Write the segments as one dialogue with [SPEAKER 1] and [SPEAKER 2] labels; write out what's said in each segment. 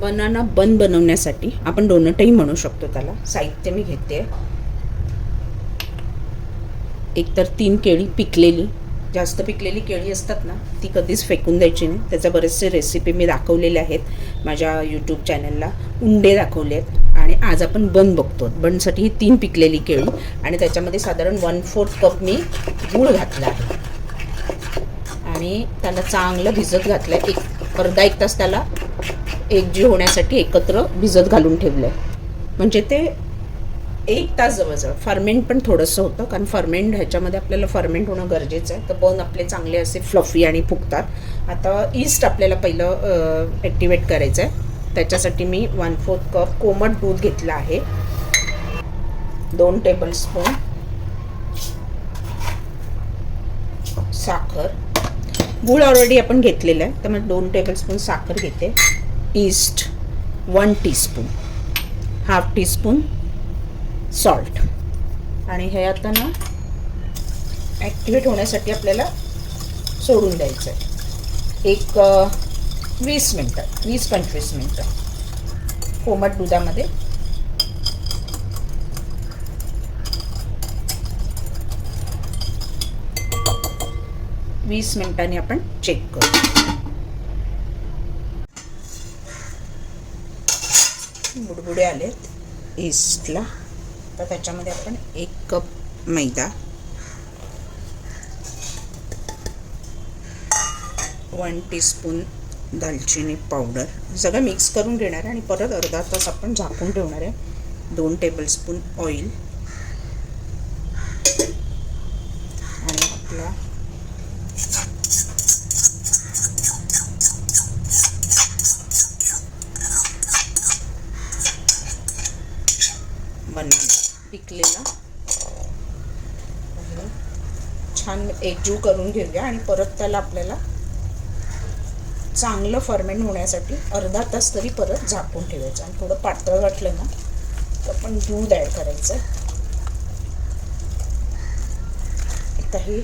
[SPEAKER 1] Banana बन बनवण्यासाठी आपण डोनटही म्हणू शकतो त्याला. साहित्य मी घेते. एकतर तीन केळी पिकलेली जास्त पिकलेली केळी असतात ना ती कधीच फेकून द्यायची नाही. त्याच्या बरेचसे रेसिपी मी दाखवलेले आहेत माझ्या यूट्यूब चॅनलला उंडे दाखवले आहेत आणि आज आपण बन बघतो बनसाठी ही तीन पिकलेली केळी आणि त्याच्यामध्ये साधारण वन फोर्थ कप मी गूळ घातला आहे. आणि त्याला चांगलं भिजत घातलं आहे एक अर्धा एक तास त्याला एकजीव होण्यासाठी एकत्र भिजत घालून ठेवलं आहे म्हणजे ते एक तास जवळजवळ. फर्मेंट पण थोडंसं होतं कारण फर्मेंट ह्याच्यामध्ये आपल्याला फर्मेंट होणं गरजेचं आहे. तर बन आपले चांगले असे फ्लफी आणि फुगतात. आता ईस्ट आपल्याला पहिलं ॲक्टिवेट करायचं आहे. त्याच्यासाठी मी वन फोर्थ कप कोमट दूध घेतलं आहे. दोन टेबलस्पून साखर. गूळ ऑलरेडी आपण घेतलेलं आहे. तर मग दोन टेबलस्पून साखर घेते. Yeast one teaspoon half teaspoon salt आणि हे आता ना ॲक्टिवेट होण्यासाठी आपल्याला सोडून द्यायचं आहे एक वीस मिनटं वीस पंचवीस मिनटं. कोमट दुधामध्ये वीस मिनिटांनी आपण चेक करू. बुडबुडे आलेत. ईस्टला तर त्याच्यामध्ये आपण एक कप मैदा. वन टीस्पून दालचिनी पावडर सगळं मिक्स करून घेणार आहे आणि परत अर्धा तास आपण झाकून ठेवणार आहे. दोन टेबलस्पून ऑइल आणि आपला बनाना पिकलेला. छान एकजीव करून घेऊया आणि परत त्याला आपल्याला चांगलं फर्मेंट होण्यासाठी अर्धा तास तरी परत झाकून ठेवायचं. आणि थोडं पातळ वाटलं ना तर आपण दूध ॲड करायचं आता हे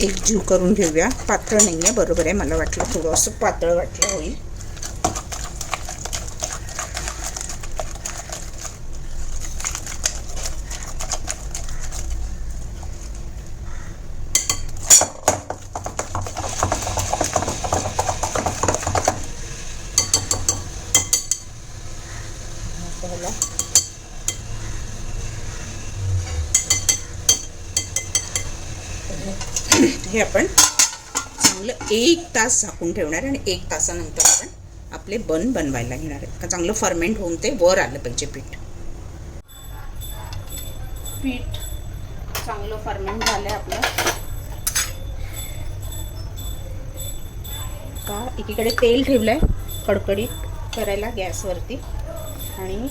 [SPEAKER 1] एकजीव करून घेऊया. पातळ नाही आहे बरोबर आहे. मला वाटलं थोडंसं पातळ वाटलं होईल त्याला हे आपण चांगलं एक तास झाकून ठेवणार आणि एक तासानंतर आपण आपले बन बनवायला घेणार आहे. का चांगलं फर्मेंट होऊन ते वर आलं पाहिजे पीठ. पीठ चांगलं फर्मेंट झालंय आपलं. का एकीकडे तेल ठेवलंय कडकडीत करायला गॅसवरती आणि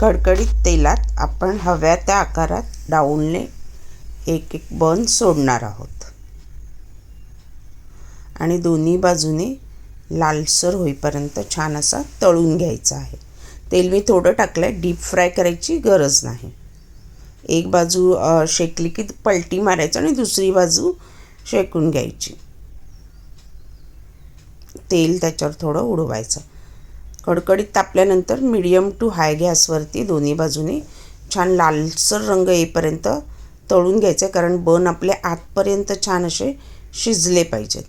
[SPEAKER 1] कडकडीत तेलात आपण हव्या त्या आकारात डाऊनने एक एक बन सोडणार आहोत. आणि दोन्ही बाजूने लालसर होईपर्यंत छान असा तळून घ्यायचा आहे. तेल मी थोडं टाकलं आहे डीप फ्राय करायची गरज नाही. एक बाजू शेकली की पलटी मारायचं आणि दुसरी बाजू शेकून घ्यायची. तेल त्याच्यावर थोडं उडवायचं. कडकडीत तापल्यानंतर मीडियम टू हाय गॅसवरती दोन्ही बाजूने छान लालसर रंग येईपर्यंत तळून घ्यायचे कारण बन आपले आतपर्यंत छान असे शिजले पाहिजेत.